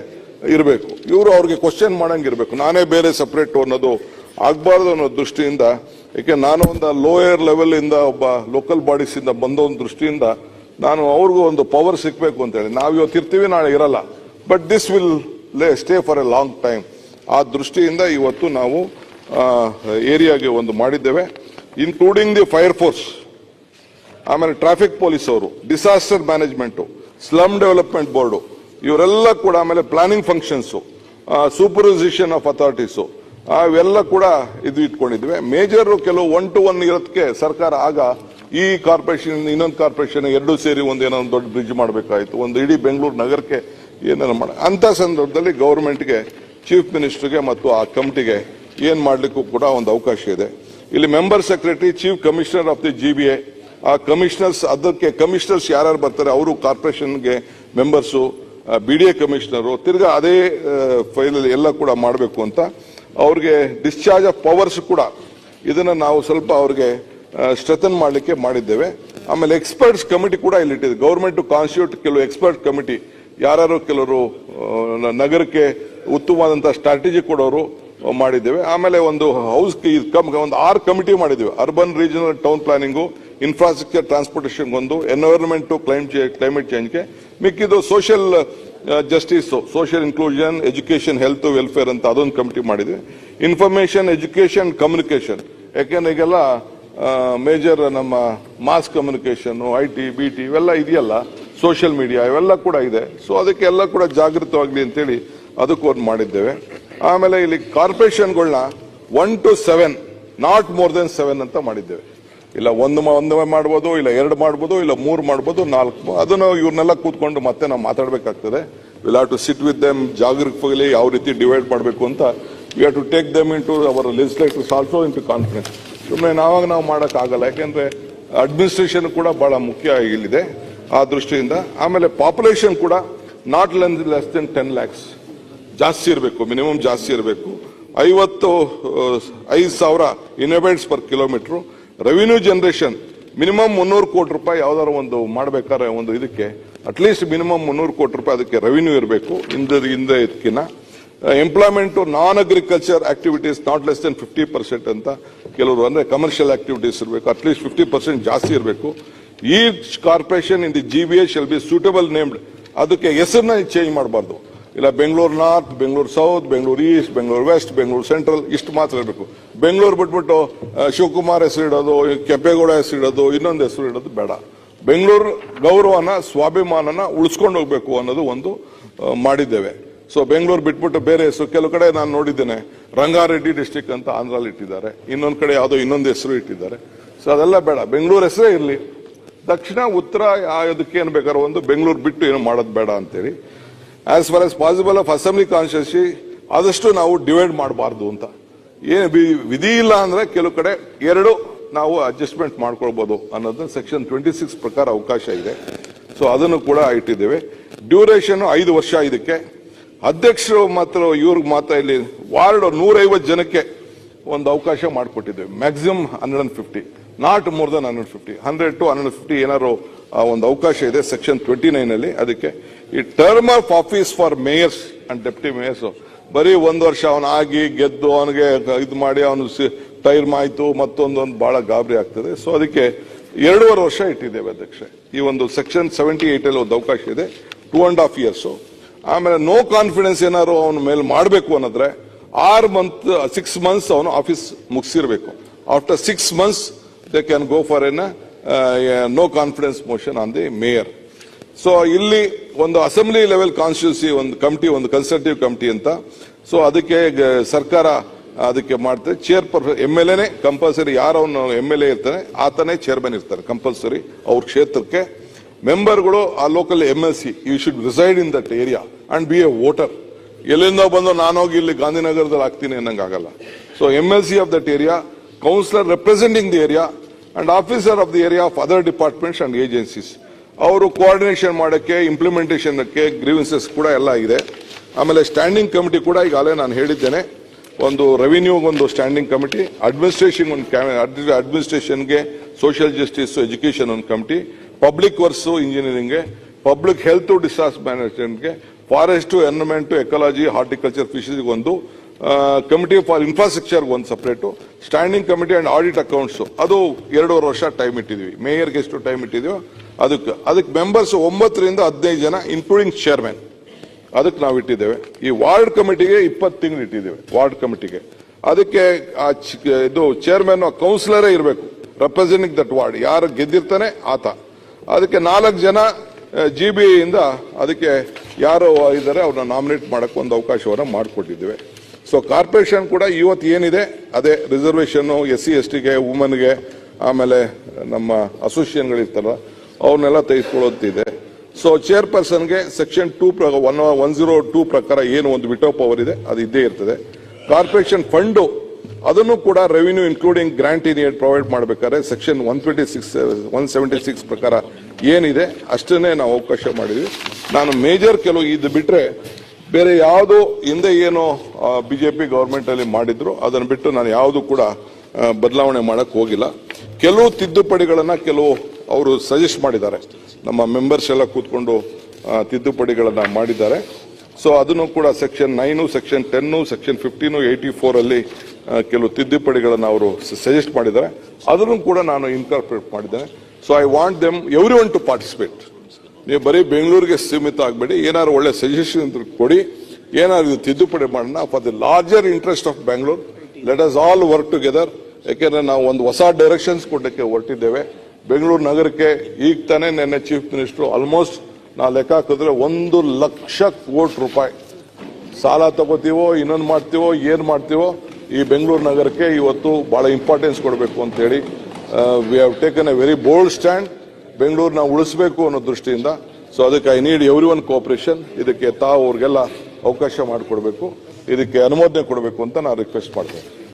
ಇರಬೇಕು. ಇವರು ಅವ್ರಿಗೆ ಕ್ವಶನ್ ಮಾಡಂಗಿರ್ಬೇಕು ನಾನೇ ಬೇರೆ ಸಪ್ರೇಟ್ ಅನ್ನೋದು ಆಗಬಾರ್ದು ಅನ್ನೋ ದೃಷ್ಟಿಯಿಂದ ಯಾಕೆ ನಾನು ಒಂದು ಲೋಯರ್ ಲೆವೆಲ್ ಇಂದ ಒಬ್ಬ ಲೋಕಲ್ ಬಾಡೀಸ್ ಇಂದ ಬಂದ ಒಂದು ದೃಷ್ಟಿಯಿಂದ ನಾನು ಅವ್ರಿಗೂ ಒಂದು ಪವರ್ ಸಿಕ್ಬೇಕು ಅಂತ ಹೇಳಿ. ನಾವು ಇವತ್ತು ಇರ್ತೀವಿ, ನಾಳೆ ಇರಲ್ಲ. But this will lay stay for a long time ಆ ದೃಷ್ಟಿಯಿಂದ ಇವತ್ತು ನಾವು ಏರಿಯಾಗೆ ಒಂದು ಮಾಡಿದ್ದೇವೆ. ಇನ್ಕ್ಲೂಡಿಂಗ್ ದಿ ಫೈರ್ ಫೋರ್ಸ್ ಆಮೇಲೆ ಟ್ರಾಫಿಕ್ ಪೊಲೀಸ್ ಅವರು. Disaster management slum development board ಇವರೆಲ್ಲ ಕೂಡ ಆಮೇಲೆ planning functions supervision of authorities ಅವೆಲ್ಲ ಕೂಡ ಇದು ಇಟ್ಕೊಂಡಿದ್ವಿ. ಮೇಜರ್ ಕೆಲವು ಒನ್ ಟು ಒನ್ ಇರೋದಕ್ಕೆ ಸರ್ಕಾರ ಆಗ ಈ ಕಾರ್ಪೊರೇಷನ್ ಇನ್ನೊಂದು ಕಾರ್ಪೊರೇಷನ್ ಎರಡೂ ಸೇರಿ ಒಂದು ಏನೋ ಒಂದು ದೊಡ್ಡ ಬ್ರಿಡ್ಜ್ ಮಾಡಬೇಕಾಯ್ತು. ಒಂದು ಇಡೀ ಬೆಂಗಳೂರು ನಗರಕ್ಕೆ ಏನೇನೋ ಮಾಡ, ಅಂತ ಸಂದರ್ಭದಲ್ಲಿ ಗೌರ್ಮೆಂಟ್ಗೆ ಚೀಫ್ ಮಿನಿಸ್ಟರ್ಗೆ ಮತ್ತು ಆ ಕಮಿಟಿಗೆ ಏನು ಮಾಡಲಿಕ್ಕೂ ಕೂಡ ಒಂದು ಅವಕಾಶ ಇದೆ. ಇಲ್ಲಿ member secretary chief commissioner of the G B A ಆ ಕಮಿಷನರ್ಸ್ ಅದಕ್ಕೆ ಕಮಿಷನರ್ಸ್ ಯಾರ್ಯಾರು ಬರ್ತಾರೆ, ಅವರು ಕಾರ್ಪೊರೇಷನ್ಗೆ members B D A commissioner ತಿರ್ಗಾ ಅದೇ ಫೈಲಲ್ಲಿ ಎಲ್ಲ ಕೂಡ ಮಾಡಬೇಕು ಅಂತ ಅವ್ರಿಗೆ ಡಿಸ್ಚಾರ್ಜ್ ಆಫ್ ಪವರ್ಸ್ ಕೂಡ ಇದನ್ನು ನಾವು ಸ್ವಲ್ಪ ಅವ್ರಿಗೆ ಸ್ಟ್ರೆತನ್ ಮಾಡಲಿಕ್ಕೆ ಮಾಡಿದ್ದೇವೆ. ಆಮೇಲೆ ಎಕ್ಸ್ಪರ್ಟ್ಸ್ ಕಮಿಟಿ ಕೂಡ ಇಲ್ಲಿ ಇಟ್ಟಿದೆ. ಗೌರ್ಮೆಂಟ್ ಕಾನ್ಸ್ಟಿಟ್ಯೂಟ್ ಕೆಲವು ಎಕ್ಸ್ಪರ್ಟ್ ಕಮಿಟಿ ಯಾರು ಕೆಲವರು ನಗರಕ್ಕೆ ಉತ್ತಮವಾದಂಥ ಸ್ಟ್ರಾಟಜಿ ಕೊಡೋರು ಮಾಡಿದ್ದೇವೆ. ಆಮೇಲೆ ಒಂದು ಹೌಸ್ ಒಂದು ಆರು ಕಮಿಟಿ ಮಾಡಿದ್ದೇವೆ. Urban regional town planning infrastructure transportation ಒಂದು ಎನ್ವೈರನ್ಮೆಂಟ್ ಕ್ಲೈಮ್ ಕ್ಲೈಮೇಟ್ ಚೇಂಜ್ಗೆ ಮಿಕ್ಕಿದ್ದು social justice social inclusion education health welfare ಅಂತ ಅದೊಂದು ಕಮಿಟಿ ಮಾಡಿದ್ವಿ. ಇನ್ಫಾರ್ಮೇಶನ್ ಎಜುಕೇಶನ್ ಕಮ್ಯುನಿಕೇಶನ್ ಯಾಕೆಂದ್ರೆ ಈಗೆಲ್ಲ ಮೇಜರ್ ನಮ್ಮ mass communication I T B T ಇವೆಲ್ಲ ಇದೆಯಲ್ಲ ಸೋಷಿಯಲ್ ಮೀಡಿಯಾ ಇವೆಲ್ಲ ಕೂಡ ಇದೆ. ಸೊ ಅದಕ್ಕೆಲ್ಲ ಕೂಡ ಜಾಗೃತವಾಗಲಿ ಅಂತೇಳಿ ಅದಕ್ಕೂ ಒಂದು ಮಾಡಿದ್ದೇವೆ. ಆಮೇಲೆ ಇಲ್ಲಿ ಕಾರ್ಪೊರೇಷನ್ಗಳನ್ನ one two seven not more than seven ಅಂತ ಮಾಡಿದ್ದೇವೆ. ಇಲ್ಲ ಒಂದು ಒಂದು ಮಾಡ್ಬೋದು, ಇಲ್ಲ ಎರಡು ಮಾಡ್ಬೋದು, ಇಲ್ಲ ಮೂರು ಮಾಡ್ಬೋದು, ನಾಲ್ಕು ಅದನ್ನು ಇವ್ರನ್ನೆಲ್ಲ ಕೂತ್ಕೊಂಡು ಮತ್ತೆ ನಾವು ಮಾತಾಡಬೇಕಾಗ್ತದೆ. Will have to sit with them ಜಾಗರೂಕವಾಗಿ ಯಾವ ರೀತಿ ಡಿವೈಡ್ ಮಾಡಬೇಕು ಅಂತ. We have to take them into our legislators also into confidence ಸುಮ್ಮನೆ ನಾವಾಗ ನಾವು ಮಾಡೋಕ್ಕಾಗಲ್ಲ. ಯಾಕೆಂದರೆ ಅಡ್ಮಿನಿಸ್ಟ್ರೇಷನ್ ಕೂಡ ಭಾಳ ಮುಖ್ಯ ಇಲ್ಲಿದೆ ಆ ದೃಷ್ಟಿಯಿಂದ. ಆಮೇಲೆ ಪಾಪ್ಯುಲೇಷನ್ ಕೂಡ not len less than ten lakhs ಜಾಸ್ತಿ ಇರಬೇಕು ಮಿನಿಮಮ್ ಜಾಸ್ತಿ ಇರಬೇಕು. ಐವತ್ತು, ಐದು ಸಾವಿರ innovates per kilometre revenue generation minimum ಮುನ್ನೂರು ಕೋಟಿ ರೂಪಾಯಿ ಯಾವ್ದಾದ್ರು ಒಂದು ಮಾಡ್ಬೇಕಾದ್ರೆ ಒಂದು ಇದಕ್ಕೆ ಅಟ್ಲೀಸ್ಟ್ ಮಿನಿಮಮ್ ಮುನ್ನೂರು ಕೋಟಿ ರೂಪಾಯಿ ಅದಕ್ಕೆ ರೆವಿನ್ಯೂ ಇರಬೇಕು. ಹಿಂದೆ ಹಿಂದೆ ಇದಕ್ಕಿನ್ನ employment non agriculture activities not less than fifty percent ಅಂತ ಕೆಲವರು ಅಂದರೆ ಕಮರ್ಷಿಯಲ್ ಆಕ್ಟಿವಿಟೀಸ್ ಇರಬೇಕು. ಅಟ್ಲೀಸ್ಟ್ ಫಿಫ್ಟಿ ಪರ್ಸೆಂಟ್ ಜಾಸ್ತಿ ಇರಬೇಕು. ಈ corporation in the G B S shall be suitable named ಅದಕ್ಕೆ ಹೆಸರನ್ನ ಚೇಂಜ್ ಮಾಡಬಾರ್ದು. ಇಲ್ಲ Bengaluru north, Bengaluru south, Bengaluru east, Bengaluru west, Bengaluru central, ಇಷ್ಟು ಮಾತ್ರ ಇರಬೇಕು. ಬೆಂಗಳೂರು ಬಿಟ್ಬಿಟ್ಟು ಶಿವಕುಮಾರ್ ಹೆಸರು ಇಡೋದು ಕೆಂಪೇಗೌಡ ಹೆಸರು ಇಡೋದು ಇನ್ನೊಂದು ಹೆಸರು ಇಡೋದು ಬೇಡ. ಬೆಂಗಳೂರು ಗೌರವನ, ಸ್ವಾಭಿಮಾನನ ಉಳಿಸ್ಕೊಂಡು ಹೋಗ್ಬೇಕು ಅನ್ನೋದು ಒಂದು ಮಾಡಿದ್ದೇವೆ. ಸೊ ಬೆಂಗಳೂರು ಬಿಟ್ಬಿಟ್ಟು ಬೇರೆ ಹೆಸರು, ಕೆಲವು ಕಡೆ ನಾನು ನೋಡಿದ್ದೇನೆ, ರಂಗಾರೆಡ್ಡಿ ಡಿಸ್ಟಿಕ್ ಅಂತ ಆಂಧ್ರಲ್ಲಿ ಇಟ್ಟಿದ್ದಾರೆ, ಇನ್ನೊಂದು ಕಡೆ ಯಾವುದೋ ಇನ್ನೊಂದು ಹೆಸರು ಇಟ್ಟಿದ್ದಾರೆ. ಸೊ ಅದೆಲ್ಲ ಬೇಡ, ಬೆಂಗಳೂರು ಹೆಸರೇ ಇರಲಿ. ದಕ್ಷಿಣ, ಉತ್ತರ ಅದಕ್ಕೆ ಏನು ಬೇಕಾದ್ರೂ ಒಂದು ಬೆಂಗಳೂರು ಬಿಟ್ಟು ಏನು ಮಾಡೋದು ಬೇಡ ಅಂತೇಳಿ. As far as possible of assembly constituency ಆದಷ್ಟು ನಾವು ಡಿವೈಡ್ ಮಾಡಬಾರ್ದು ಅಂತ. ಏನು ವಿಧಿ ಇಲ್ಲ ಅಂದ್ರೆ ಕೆಲವು ಕಡೆ ಎರಡು ನಾವು ಅಡ್ಜಸ್ಟ್ಮೆಂಟ್ ಮಾಡ್ಕೊಳ್ಬೋದು ಅನ್ನೋದನ್ನ ಸೆಕ್ಷನ್ ಟ್ವೆಂಟಿ ಸಿಕ್ಸ್ ಪ್ರಕಾರ ಅವಕಾಶ ಇದೆ. ಸೊ ಅದನ್ನು ಕೂಡ ಇಟ್ಟಿದ್ದೇವೆ. ಡ್ಯೂರೇಷನ್ ಐದು ವರ್ಷ ಇದಕ್ಕೆ. ಅಧ್ಯಕ್ಷರು ಮಾತ್ರ ಇವ್ರಿಗೆ ಮಾತ್ರ ಇಲ್ಲಿ ವಾರ್ಡ್ ನೂರೈವತ್ತು ಜನಕ್ಕೆ ಒಂದು ಅವಕಾಶ ಮಾಡಿಕೊಟ್ಟಿದ್ದೇವೆ. Maximum hundred and fifty not more than hundred fifty hundred to hundred fifty ಏನಾದ್ರು ಒಂದು ಅವಕಾಶ ಇದೆ ಸೆಕ್ಷನ್ ಟ್ವೆಂಟಿ ನೈನ್ ಅಲ್ಲಿ. ಅದಕ್ಕೆ ಈ term of office for mayors and deputy mayors ಬರೀ ಒಂದು ವರ್ಷ ಅವನು ಆಗಿ ಗೆದ್ದು ಅವನಿಗೆ ಇದು ಮಾಡಿ ಅವನು ಟೈರ್ ಮಾಯ್ತು ಮತ್ತೊಂದೊಂದು ಬಹಳ ಗಾಬರಿ ಆಗ್ತದೆ. ಸೊ ಅದಕ್ಕೆ ಎರಡೂವರೆ ವರ್ಷ ಇಟ್ಟಿದ್ದೇವೆ ಅಧ್ಯಕ್ಷ. ಈ ಒಂದು ಸೆಕ್ಷನ್ ಸೆವೆಂಟಿ ಅಲ್ಲಿ ಒಂದು ಅವಕಾಶ ಇದೆ ಟೂ ಅಂಡ್ ಹಾಫ್ ಇಯರ್ಸ್ ಆಮೇಲೆ ನೋ ಕಾನ್ಫಿಡೆನ್ಸ್ ಏನಾದ್ರು ಅವನ ಮೇಲೆ ಮಾಡಬೇಕು ಅನ್ನೋದ್ರೆ ಆರ್ ಮಂತ್ ಸಿಕ್ಸ್ ಮಂತ್ಸ್ ಅವನು office ಮುಗಿಸಿರ್ಬೇಕು. After six months they can go for an no confidence motion on the mayor so ಇಲ್ಲಿ ಒಂದು ಅಸೆಂಬ್ಲಿ ಲೆವೆಲ್ ಕಾನ್ಸ್ಟಿಟ್ಯೂನ್ಸಿ ಒಂದು ಕಮಿಟಿ ಒಂದು ಕನ್ಸಲ್ಟೇಟಿವ್ ಕಮಿಟಿ ಅಂತ. ಸೊ ಅದಕ್ಕೆ ಸರ್ಕಾರ ಅದಕ್ಕೆ ಮಾಡ್ತಾರೆ ಚೇರ್ ಪರ್ಸನ್ ಎಂ ಎಲ್ ಎನೇ ಕಂಪಲ್ಸರಿ ಯಾರು ಅವನು ಎಂ ಎಲ್ ಎ ಇರ್ತಾನೆ, ಆತನೇ ಚೇರ್ಮನ್ ಇರ್ತಾರೆ ಕಂಪಲ್ಸರಿ ಅವ್ರ ಕ್ಷೇತ್ರಕ್ಕೆ. ಮೆಂಬರ್ಗಳು ಆ local M L C you should reside in that area and be a voter ಎಲ್ಲಿಂದ ಬಂದು ಹೋಗಿ ಇಲ್ಲಿ ಗಾಂಧಿನಗರದಲ್ಲಿ ಆಗ್ತೀನಿ ಅನ್ನಂಗೆ ಆಗಲ್ಲ. So M L C of that area councillor representing the area and officer of the area of other departments and agencies ಅವರು coordination ಮಾಡೋಕ್ಕೆ ಇಂಪ್ಲಿಮೆಂಟೇಷನ್ಗೆ ಗ್ರೀವೆನ್ಸಸ್ ಕೂಡ ಎಲ್ಲ ಇದೆ. ಆಮೇಲೆ ಸ್ಟ್ಯಾಂಡಿಂಗ್ ಕಮಿಟಿ ಕೂಡ ಈಗಾಗಲೇ ನಾನು ಹೇಳಿದ್ದೇನೆ. ಒಂದು ರೆವಿನ್ಯೂಗೊಂದು ಸ್ಟ್ಯಾಂಡಿಂಗ್ ಕಮಿಟಿ ಅಡ್ಮಿನಿಸ್ಟ್ರೇಷನ್ ಒಂದು ಅಡ್ಮಿನಿಸ್ಟ್ರೇಷನ್ಗೆ ಸೋಷಿಯಲ್ ಜಸ್ಟಿಸ್ ಎಜುಕೇಷನ್ ಒಂದು ಕಮಿಟಿ ಪಬ್ಲಿಕ್ ವರ್ಕ್ಸ್ ಇಂಜಿನಿಯರಿಂಗ್ಗೆ ಪಬ್ಲಿಕ್ ಹೆಲ್ತ್ ಡಿಸಾಸ್ಟರ್ ಮ್ಯಾನೇಜ್ಮೆಂಟ್ಗೆ ಫಾರೆಸ್ಟ್ ಎನ್ವಿರಾನ್ಮೆಂಟ್ ಎಕಾಲಜಿ ಹಾರ್ಟಿಕಲ್ಚರ್ ಫಿಶರಿಗೆ ಒಂದು ಕಮಿಟಿ ಫಾರ್ ಇನ್ಫ್ರಾಸ್ಟ್ರಕ್ಚರ್ಗೆ ಒಂದು separate standing committee and audit accounts ಅದು ಎರಡೂವರೆ ವರ್ಷ ಟೈಮ್ ಇಟ್ಟಿದ್ದೀವಿ ಮೇಯರ್ಗೆ ಎಷ್ಟು ಟೈಮ್ ಇಟ್ಟಿದ್ದೀವೋ ಅದಕ್ಕೆ ಅದಕ್ಕೆ ಮೆಂಬರ್ಸ್ ಒಂಬತ್ತರಿಂದ ಹದಿನೈದು ಜನ ಇನ್ಕ್ಲೂಡಿಂಗ್ ಚೇರ್ಮನ್ ಅದಕ್ಕೆ ನಾವು ಇಟ್ಟಿದ್ದೇವೆ. ಈ ವಾರ್ಡ್ ಕಮಿಟಿಗೆ ಇಪ್ಪತ್ತು ತಿಂಗಳು ಇಟ್ಟಿದ್ದೇವೆ ವಾರ್ಡ್ ಕಮಿಟಿಗೆ ಅದಕ್ಕೆ ಆ ಇದು ಚೇರ್ಮನ್ ಕೌನ್ಸಿಲರೇ ಇರಬೇಕು. ರೆಪ್ರೆಸೆಂಟಿಂಗ್ ದಟ್ ವಾರ್ಡ್ ಯಾರು ಗೆದ್ದಿರ್ತಾನೆ ಆತ. ಅದಕ್ಕೆ ನಾಲ್ಕು ಜನ ಜಿ ಬಿ ಇಂದ ಅದಕ್ಕೆ ಯಾರು ಇದ್ದಾರೆ, ಅವ್ರನ್ನ ನಾಮಿನೇಟ್ ಮಾಡೋಕ್ಕೆ ಒಂದು ಅವಕಾಶವನ್ನು ಮಾಡಿಕೊಟ್ಟಿದ್ದೇವೆ. ಸೊ ಕಾರ್ಪೊರೇಷನ್ ಕೂಡ ಇವತ್ತು ಏನಿದೆ, ಅದೇ ರಿಸರ್ವೇಷನ್ ಎಸ್ ಸಿ ಎಸ್ ಟಿಗೆ ವುಮನ್ಗೆ ಆಮೇಲೆ ನಮ್ಮ ಅಸೋಸಿಯೇಷನ್ಗಳಿರ್ತಾರಲ್ಲ ಅವ್ರನ್ನೆಲ್ಲ ತೆಗೆದುಕೊಳ್ಳೋದಿದೆ so ಚೇರ್ಪರ್ಸನ್ಗೆ section two one one zero two ಪ್ರಕಾರ ಏನು ಒಂದು ವಿಟೋ ಪವರ್ ಇದೆ, ಅದು ಇದ್ದೇ ಇರ್ತದೆ. ಕಾರ್ಪೊರೇಷನ್ ಫಂಡು ಅದನ್ನು ಕೂಡ revenue including grant in provide ಮಾಡಬೇಕಾದ್ರೆ section one twenty six one seventy six ಪ್ರಕಾರ ಏನಿದೆ, ಅಷ್ಟನ್ನೇ ನಾವು ಅವಕಾಶ ಮಾಡಿದ್ವಿ. ನಾನು ಮೇಜರ್ ಕೆಲವು ಇದು ಬಿಟ್ರೆ ಬೇರೆ ಯಾವುದು ಹಿಂದೆ ಏನು ಬಿಜೆಪಿ ಗವರ್ಮೆಂಟ್ ಅಲ್ಲಿ ಮಾಡಿದ್ರು, ಅದನ್ನು ಬಿಟ್ಟು ನಾನು ಯಾವುದು ಕೂಡ ಬದಲಾವಣೆ ಮಾಡಕ್ ಹೋಗಿಲ್ಲ. ಕೆಲವು ತಿದ್ದುಪಡಿಗಳನ್ನ ಕೆಲವು ಅವರು ಸಜೆಸ್ಟ್ ಮಾಡಿದ್ದಾರೆ. ನಮ್ಮ ಮೆಂಬರ್ಸ್ ಎಲ್ಲ ಕೂತ್ಕೊಂಡು ತಿದ್ದುಪಡಿಗಳನ್ನ ಮಾಡಿದ್ದಾರೆ. ಸೊ ಅದನ್ನು ಕೂಡ section nine section ten section fifteen eighty four ಅಲ್ಲಿ ಕೆಲವು ತಿದ್ದುಪಡಿಗಳನ್ನು ಅವರು ಸಜೆಸ್ಟ್ ಮಾಡಿದ್ದಾರೆ. ಅದನ್ನು ಕೂಡ ನಾನು ಇನ್ಕಾರ್ಪೊರೇಟ್ ಮಾಡಿದ್ದೇನೆ. So I want them every one to participate ನೀವು ಬರೀ ಬೆಂಗಳೂರಿಗೆ ಸೀಮಿತ ಆಗಬೇಡಿ, ಏನಾದ್ರು ಒಳ್ಳೆ ಸಜೆಷನ್ ಕೊಡಿ, ಏನಾದ್ರು ಇದು ತಿದ್ದುಪಡಿ ಮಾಡೋಣ. For the larger interest of Bangalore let us all work together ಯಾಕೆಂದ್ರೆ ನಾವು ಒಂದು ಹೊಸ ಡೈರೆಕ್ಷನ್ಸ್ ಕೊಡಕ್ಕೆ ಹೊರಟಿದ್ದೇವೆ. ಬೆಂಗಳೂರು ನಗರಕ್ಕೆ ಈಗ ತಾನೇ ನಿನ್ನೆ ಚೀಫ್ ಮಿನಿಸ್ಟರ್ ಆಲ್ಮೋಸ್ಟ್ ನಾವು ಲೆಕ್ಕ ಹಾಕಿದ್ರೆ ಒಂದು ಲಕ್ಷ ಕೋಟಿ ರೂಪಾಯಿ. ಸಾಲ ತಗೋತೀವೋ, ಇನ್ನೊಂದು ಮಾಡ್ತೀವೋ, ಏನು ಮಾಡ್ತೀವೋ, ಈ ಬೆಂಗಳೂರು ನಗರಕ್ಕೆ ಇವತ್ತು ಬಹಳ ಇಂಪಾರ್ಟೆನ್ಸ್ ಕೊಡಬೇಕು ಅಂತ ಹೇಳಿ we have taken a very bold stand ಬೆಂಗಳೂರನ್ನ ಉಳಿಸಬೇಕು ಅನ್ನೋ ದೃಷ್ಟಿಯಿಂದ ಸೊ ಅದಕ್ಕೆ I need every one cooperation ಇದಕ್ಕೆ ತಾವು ಅವ್ರಿಗೆಲ್ಲ ಅವಕಾಶ ಮಾಡಿಕೊಡ್ಬೇಕು. ಇದಕ್ಕೆ ಅನುಮೋದನೆ ಕೊಡಬೇಕು ಅಂತ ನಾನು ರಿಕ್ವೆಸ್ಟ್ ಮಾಡ್ತೇನೆ.